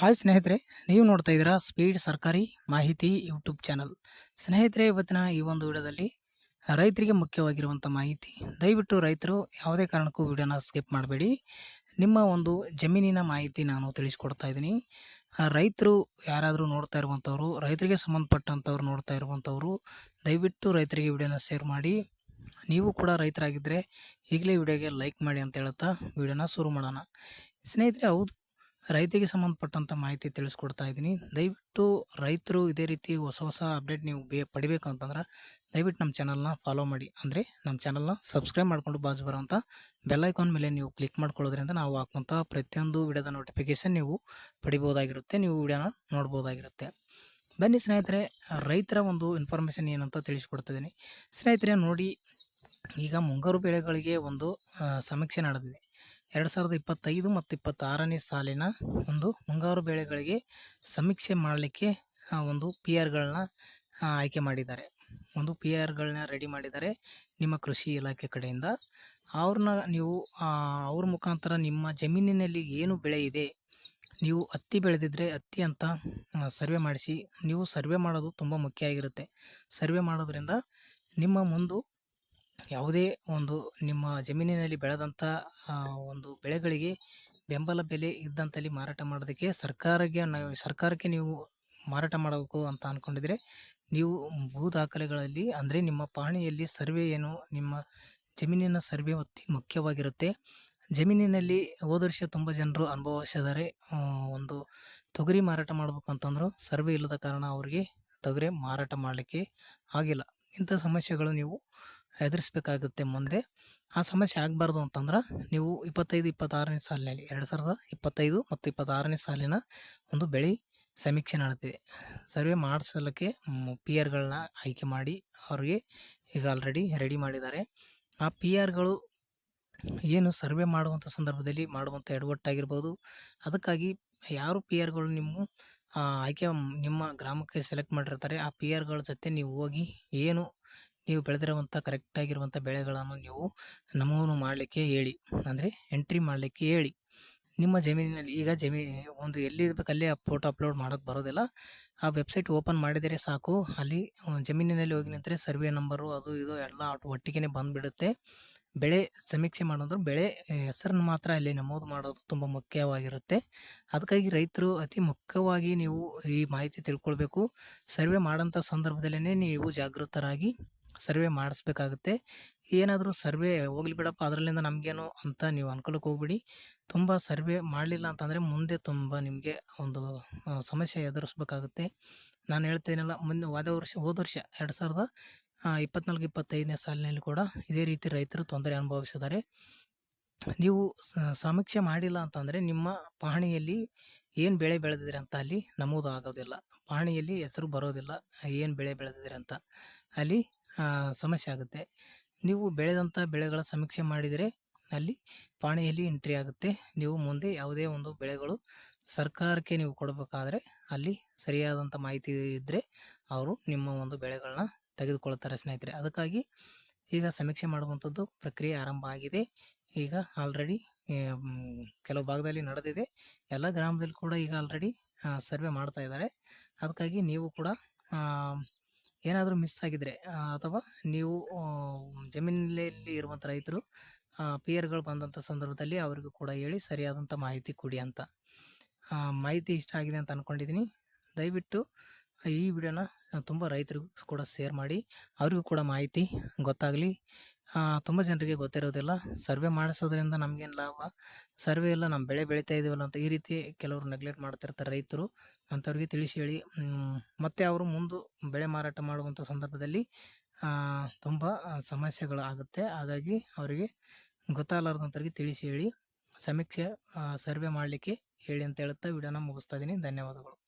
Hi ಸ್ನೇಹಿತರೆ, ನೀವು ನೋಡ್ತಾ ಇದ್ದೀರಾ ಸ್ಪೀಡ್ ಸರ್ಕಾರಿ ಮಾಹಿತಿ ಯೂಟ್ಯೂಬ್ ಚಾನಲ್ ಸ್ನೇಹಿತರೆ, ಇವತ್ತಿನ ಈ ಒಂದು ವಿಡಿಯೋದಲ್ಲಿ ರೈತರಿಗೆ ಮುಖ್ಯವಾಗಿರುವಂಥ ಮಾಹಿತಿ. ದಯವಿಟ್ಟು ರೈತರು ಯಾವುದೇ ಕಾರಣಕ್ಕೂ ವಿಡಿಯೋನ ಸ್ಕಿಪ್ ಮಾಡಬೇಡಿ. ನಿಮ್ಮ ಒಂದು ಜಮೀನಿನ ಮಾಹಿತಿ ನಾನು ತಿಳಿಸ್ಕೊಡ್ತಾ ಇದ್ದೀನಿ. ರೈತರು ಯಾರಾದರೂ ನೋಡ್ತಾ ಇರುವಂಥವ್ರು, ರೈತರಿಗೆ ಸಂಬಂಧಪಟ್ಟಂಥವ್ರು ನೋಡ್ತಾ ಇರುವಂಥವ್ರು, ದಯವಿಟ್ಟು ರೈತರಿಗೆ ವಿಡಿಯೋನ ಶೇರ್ ಮಾಡಿ. ನೀವು ಕೂಡ ರೈತರಾಗಿದ್ದರೆ ಈಗಲೇ ವಿಡಿಯೋಗೆ ಲೈಕ್ ಮಾಡಿ ಅಂತ ಹೇಳ್ತಾ ವಿಡಿಯೋನ ಶುರು ಮಾಡೋಣ. ಸ್ನೇಹಿತರೆ, ಹೌದು ರೈತರಿಗೆ ಸಂಬಂಧಪಟ್ಟಂಥ ಮಾಹಿತಿ ತಿಳಿಸ್ಕೊಡ್ತಾ ಇದ್ದೀನಿ. ದಯವಿಟ್ಟು ರೈತರು ಇದೇ ರೀತಿ ಹೊಸ ಹೊಸ ಅಪ್ಡೇಟ್ ನೀವು ಬೇ ಪಡಿಬೇಕು ಅಂತಂದ್ರೆ ದಯವಿಟ್ಟು ನಮ್ಮ ಚಾನಲ್ನ ಫಾಲೋ ಮಾಡಿ. ಅಂದರೆ ನಮ್ಮ ಚಾನಲ್ನ ಸಬ್ಸ್ಕ್ರೈಬ್ ಮಾಡಿಕೊಂಡು ಬಾಜು ಬರೋಂಥ ಬೆಲ್ಲೈಕಾನ್ ಮೇಲೆ ನೀವು ಕ್ಲಿಕ್ ಮಾಡ್ಕೊಳ್ಳೋದ್ರಿಂದ ನಾವು ಹಾಕುವಂಥ ಪ್ರತಿಯೊಂದು ವಿಡಿಯೋದ ನೋಟಿಫಿಕೇಶನ್ ನೀವು ಪಡಿಬೋದಾಗಿರುತ್ತೆ, ನೀವು ವಿಡಿಯೋನ ನೋಡ್ಬೋದಾಗಿರುತ್ತೆ. ಬನ್ನಿ ಸ್ನೇಹಿತರೆ, ರೈತರ ಒಂದು ಇನ್ಫಾರ್ಮೇಷನ್ ಏನಂತ ತಿಳಿಸ್ಕೊಡ್ತಿದ್ದೀನಿ ಸ್ನೇಹಿತರೆ, ನೋಡಿ, ಈಗ ಮುಂಗಾರು ಬೆಳೆಗಳಿಗೆ ಒಂದು ಸಮೀಕ್ಷೆ ನಡೆದಿದೆ. ಎರಡು ಸಾವಿರದ ಇಪ್ಪತ್ತೈದು ಮತ್ತು ಇಪ್ಪತ್ತಾರನೇ ಸಾಲಿನ ಒಂದು ಮುಂಗಾರು ಬೆಳೆಗಳಿಗೆ ಸಮೀಕ್ಷೆ ಮಾಡಲಿಕ್ಕೆ ಒಂದು ಪಿ ಆರ್ಗಳನ್ನ ಆಯ್ಕೆ ಮಾಡಿದ್ದಾರೆ. ಒಂದು ಪಿ ಆರ್ಗಳನ್ನ ರೆಡಿ ಮಾಡಿದ್ದಾರೆ ನಿಮ್ಮ ಕೃಷಿ ಇಲಾಖೆ ಕಡೆಯಿಂದ. ಅವ್ರನ್ನ ನೀವು ಅವ್ರ ಮುಖಾಂತರ ನಿಮ್ಮ ಜಮೀನಿನಲ್ಲಿ ಏನು ಬೆಳೆ ಇದೆ, ನೀವು ಹತ್ತಿ ಬೆಳೆದಿದ್ರೆ ಹತ್ತಿ ಅಂತ ಸರ್ವೆ ಮಾಡಿಸಿ. ನೀವು ಸರ್ವೆ ಮಾಡೋದು ತುಂಬ ಮುಖ್ಯ ಆಗಿರುತ್ತೆ. ಸರ್ವೆ ಮಾಡೋದ್ರಿಂದ ನಿಮ್ಮ ಮುಂದು ಯಾವುದೇ ಒಂದು ನಿಮ್ಮ ಜಮೀನಿನಲ್ಲಿ ಬೆಳೆದಂಥ ಒಂದು ಬೆಳೆಗಳಿಗೆ ಬೆಂಬಲ ಬೆಲೆ ಇದ್ದಂತಲ್ಲಿ ಮಾರಾಟ ಮಾಡೋದಕ್ಕೆ ಸರ್ಕಾರಕ್ಕೆ ಸರ್ಕಾರಕ್ಕೆ ನೀವು ಮಾರಾಟ ಮಾಡಬೇಕು ಅಂತ ಅಂದ್ಕೊಂಡಿದ್ರೆ ನೀವು ಭೂ ದಾಖಲೆಗಳಲ್ಲಿ, ಅಂದರೆ ನಿಮ್ಮ ಪಹಣಿಯಲ್ಲಿ ಸರ್ವೆ ಏನು, ನಿಮ್ಮ ಜಮೀನಿನ ಸರ್ವೆ ಅತಿ ಮುಖ್ಯವಾಗಿರುತ್ತೆ. ಜಮೀನಿನಲ್ಲಿ ಹೋದ ವರ್ಷ ತುಂಬ ಜನರು ಅನುಭವಿಸಿದ್ದಾರೆ ಒಂದು ತೊಗರಿ ಮಾರಾಟ ಮಾಡಬೇಕು ಅಂತಂದ್ರು, ಸರ್ವೆ ಇಲ್ಲದ ಕಾರಣ ಅವರಿಗೆ ತೊಗರಿ ಮಾರಾಟ ಮಾಡಲಿಕ್ಕೆ ಆಗಿಲ್ಲ. ಇಂಥ ಸಮಸ್ಯೆಗಳು ನೀವು ಎದುರಿಸ್ಬೇಕಾಗುತ್ತೆ ಮುಂದೆ. ಆ ಸಮಸ್ಯೆ ಆಗಬಾರ್ದು ಅಂತಂದ್ರೆ ನೀವು ಇಪ್ಪತ್ತೈದು, ಇಪ್ಪತ್ತಾರನೇ ಸಾಲಿನಲ್ಲಿ, ಎರಡು ಸಾವಿರದ ಇಪ್ಪತ್ತೈದು ಮತ್ತು ಇಪ್ಪತ್ತಾರನೇ ಸಾಲಿನ ಒಂದು ಬೆಳೆ ಸಮೀಕ್ಷೆ ನಡೆದಿದೆ. ಸರ್ವೆ ಮಾಡಿಸಲಿಕ್ಕೆ ಪಿ ಆರ್ಗಳನ್ನ ಆಯ್ಕೆ ಮಾಡಿ ಅವ್ರಿಗೆ ಈಗ ಆಲ್ರೆಡಿ ರೆಡಿ ಮಾಡಿದ್ದಾರೆ. ಆ ಪಿ ಆರ್ಗಳು ಏನು ಸರ್ವೆ ಮಾಡುವಂಥ ಸಂದರ್ಭದಲ್ಲಿ ಮಾಡುವಂಥ ಎಡವಟ್ಟಾಗಿರ್ಬೋದು. ಅದಕ್ಕಾಗಿ ಯಾರು ಪಿ ಆರ್ಗಳು ನಿಮ್ಮ ಆಯ್ಕೆ, ನಿಮ್ಮ ಗ್ರಾಮಕ್ಕೆ ಸೆಲೆಕ್ಟ್ ಮಾಡಿರ್ತಾರೆ, ಆ ಪಿ ಆರ್ಗಳ ಜೊತೆ ನೀವು ಹೋಗಿ ಏನು ನೀವು ಬೆಳೆದಿರುವಂಥ ಕರೆಕ್ಟಾಗಿರುವಂಥ ಬೆಳೆಗಳನ್ನು ನೀವು ನಮೂನು ಮಾಡಲಿಕ್ಕೆ ಹೇಳಿ. ಅಂದರೆ ಎಂಟ್ರಿ ಮಾಡಲಿಕ್ಕೆ ಹೇಳಿ. ನಿಮ್ಮ ಜಮೀನಿನಲ್ಲಿ ಈಗ ಜಮೀ ಒಂದು ಎಲ್ಲಿ ಇರಬೇಕಲ್ಲಿ ಆ ಫೋಟೋ ಅಪ್ಲೋಡ್ ಮಾಡೋಕ್ಕೆ ಬರೋದಿಲ್ಲ. ಆ ವೆಬ್ಸೈಟ್ ಓಪನ್ ಮಾಡಿದರೆ ಸಾಕು. ಅಲ್ಲಿ ಜಮೀನಿನಲ್ಲಿ ಹೋಗಿ ನಿಂತರೆ ಸರ್ವೆ ನಂಬರು ಅದು ಇದು ಎಲ್ಲ ಒಟ್ಟಿಗೆ ಬಂದುಬಿಡುತ್ತೆ. ಬೆಳೆ ಸಮೀಕ್ಷೆ ಮಾಡೋದು, ಬೆಳೆ ಹೆಸರನ್ನು ಮಾತ್ರ ಅಲ್ಲಿ ನಮೂದು ಮಾಡೋದು ತುಂಬ ಮುಖ್ಯವಾಗಿರುತ್ತೆ. ಅದಕ್ಕಾಗಿ ರೈತರು ಅತಿ ಮುಖ್ಯವಾಗಿ ನೀವು ಈ ಮಾಹಿತಿ ತಿಳ್ಕೊಳ್ಬೇಕು. ಸರ್ವೆ ಮಾಡೋಂಥ ಸಂದರ್ಭದಲ್ಲೇ ನೀವು ಜಾಗೃತರಾಗಿ ಸರ್ವೆ ಮಾಡಿಸ್ಬೇಕಾಗುತ್ತೆ. ಏನಾದರೂ ಸರ್ವೆ ಹೋಗ್ಲಿ ಬಿಡಪ್ಪ, ಅದರಲ್ಲಿಂದ ನಮಗೇನು ಅಂತ ನೀವು ಅನ್ಕೊಳಕ್ಕೆ ಹೋಗ್ಬಿಡಿ. ತುಂಬ ಸರ್ವೆ ಮಾಡಲಿಲ್ಲ ಅಂತಂದರೆ ಮುಂದೆ ತುಂಬ ನಿಮಗೆ ಒಂದು ಸಮಸ್ಯೆ ಎದುರಿಸ್ಬೇಕಾಗುತ್ತೆ. ನಾನು ಹೇಳ್ತೇನಲ್ಲ, ಮುಂದೆ ಹೋದ ವರ್ಷ ಹೋದ ವರ್ಷ ಎರಡು ಸಾವಿರದ ಇಪ್ಪತ್ನಾಲ್ಕು, ಇಪ್ಪತ್ತೈದನೇ ಸಾಲಿನಲ್ಲಿ ಕೂಡ ಇದೇ ರೀತಿ ರೈತರು ತೊಂದರೆ ಅನುಭವಿಸಿದ್ದಾರೆ. ನೀವು ಸಮೀಕ್ಷೆ ಮಾಡಿಲ್ಲ ಅಂತಂದರೆ ನಿಮ್ಮ ಪಹಣಿಯಲ್ಲಿ ಏನು ಬೆಳೆ ಬೆಳೆದಿದ್ದೀರಿ ಅಂತ ಅಲ್ಲಿ ನಮೂದು ಆಗೋದಿಲ್ಲ ಪಹಣಿಯಲ್ಲಿ ಹೆಸರು ಬರೋದಿಲ್ಲ, ಏನು ಬೆಳೆ ಬೆಳೆದಿದ್ದೀರಿ ಅಂತ. ಅಲ್ಲಿ ಸಮಸ್ಯೆ ಆಗುತ್ತೆ. ನೀವು ಬೆಳೆದಂಥ ಬೆಳೆಗಳ ಸಮೀಕ್ಷೆ ಮಾಡಿದರೆ ಅಲ್ಲಿ ಪಾಣಿಯಲ್ಲಿ ಎಂಟ್ರಿ ಆಗುತ್ತೆ. ನೀವು ಮುಂದೆ ಯಾವುದೇ ಒಂದು ಬೆಳೆಗಳು ಸರ್ಕಾರಕ್ಕೆ ನೀವು ಕೊಡಬೇಕಾದ್ರೆ ಅಲ್ಲಿ ಸರಿಯಾದಂಥ ಮಾಹಿತಿ ಇದ್ದರೆ ಅವರು ನಿಮ್ಮ ಒಂದು ಬೆಳೆಗಳನ್ನ ತೆಗೆದುಕೊಳ್ತಾರೆ ಸ್ನೇಹಿತರೆ. ಅದಕ್ಕಾಗಿ ಈಗ ಸಮೀಕ್ಷೆ ಮಾಡುವಂಥದ್ದು ಪ್ರಕ್ರಿಯೆ ಆರಂಭ ಆಗಿದೆ. ಈಗ ಆಲ್ರೆಡಿ ಕೆಲವು ಭಾಗದಲ್ಲಿ ನಡೆದಿದೆ. ಎಲ್ಲ ಗ್ರಾಮದಲ್ಲಿ ಕೂಡ ಈಗ ಆಲ್ರೆಡಿ ಸರ್ವೆ ಮಾಡ್ತಾ ಇದ್ದಾರೆ. ಅದಕ್ಕಾಗಿ ನೀವು ಕೂಡ ಏನಾದರೂ ಮಿಸ್ ಆಗಿದ್ರೆ ಅಥವಾ ನೀವು ಜಮೀನಲ್ಲಿ ಇರುವಂಥ ರೈತರು ಪಿ ಆರ್ಗಳು ಬಂದಂಥ ಸಂದರ್ಭದಲ್ಲಿ ಅವರಿಗೂ ಕೂಡ ಹೇಳಿ ಸರಿಯಾದಂಥ ಮಾಹಿತಿ ಕೊಡಿ ಅಂತ. ಮಾಹಿತಿ ಇಷ್ಟ ಆಗಿದೆ ಅಂತ ಅಂದ್ಕೊಂಡಿದ್ದೀನಿ ದಯವಿಟ್ಟು ಈ ವಿಡಿಯೋನ ತುಂಬ ರೈತರಿಗೂ ಕೂಡ ಶೇರ್ ಮಾಡಿ, ಅವರಿಗೂ ಕೂಡ ಮಾಹಿತಿ ಗೊತ್ತಾಗಲಿ. ತುಂಬ ಜನರಿಗೆ ಗೊತ್ತಿರೋದಿಲ್ಲ. ಸರ್ವೆ ಮಾಡಿಸೋದ್ರಿಂದ ನಮಗೇನು ಲಾಭ? ಸರ್ವೆ ಎಲ್ಲ ನಮ್ಮ ಬೆಳೆ ಬೆಳೀತಾ ಇದೀವಲ್ಲ ಅಂತ ಈ ರೀತಿ ಕೆಲವರು ನೆಗ್ಲೆಕ್ಟ್ ಮಾಡ್ತಿರ್ತಾರೆ ರೈತರು ಅಂಥವ್ರಿಗೆ ತಿಳಿಸಿ ಹೇಳಿ. ಮತ್ತು ಮತ್ತೆ ಅವರು ಮುಂದೆ ಬೆಳೆ ಮಾರಾಟ ಮಾಡುವಂಥ ಸಂದರ್ಭದಲ್ಲಿ ತುಂಬ ಸಮಸ್ಯೆಗಳು ಆಗುತ್ತೆ. ಹಾಗಾಗಿ ಅವರಿಗೆ ಗೊತ್ತಾಗಲಾರ್ದಂಥವ್ರಿಗೆ ತಿಳಿಸಿ ಹೇಳಿ. ಸಮೀಕ್ಷೆ ಸರ್ವೆ ಮಾಡಲಿಕ್ಕೆ ಹೇಳಿ ಅಂತ ಹೇಳುತ್ತಾ ವಿಡಿಯೋನ ಮುಗಿಸ್ತಾ ಇದ್ದೀನಿ ಧನ್ಯವಾದಗಳು.